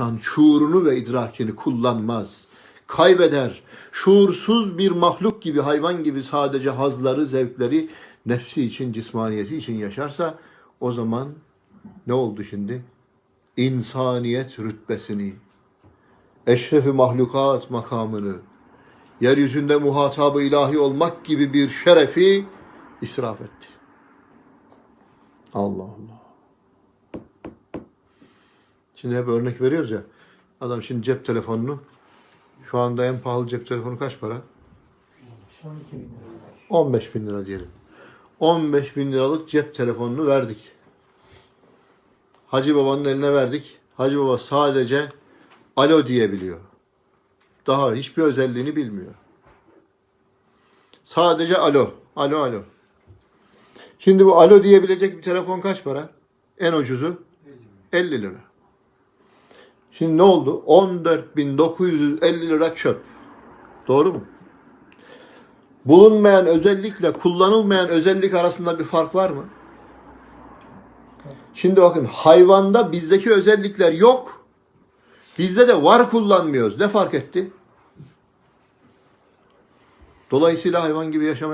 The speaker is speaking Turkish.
İnsan şuurunu ve idrakini kullanmaz. Kaybeder. Şuursuz bir mahluk gibi, hayvan gibi sadece hazları, zevkleri nefsi için, cismaniyeti için yaşarsa o zaman ne oldu şimdi? İnsaniyet rütbesini, eşrefi mahlukat makamını, yeryüzünde muhatabı ilahi olmak gibi bir şerefi israf etti. Allah Allah. Şimdi hep örnek veriyoruz ya. Adam şimdi cep telefonunu şu anda en pahalı cep telefonu kaç para? 12 bin lira. 15 bin lira diyelim. 15 bin liralık cep telefonunu verdik. Hacı babanın eline verdik. Hacı baba sadece alo diyebiliyor. Daha hiçbir özelliğini bilmiyor. Sadece alo. Alo alo. Şimdi bu alo diyebilecek bir telefon kaç para? En ucuzu 50 lira. Şimdi ne oldu? 14.950 lira çöp. Doğru mu? Bulunmayan özellikle kullanılmayan özellik arasında bir fark var mı? Şimdi bakın hayvanda bizdeki özellikler yok. Bizde de var kullanmıyoruz. Ne fark etti? Dolayısıyla hayvan gibi yaşamaya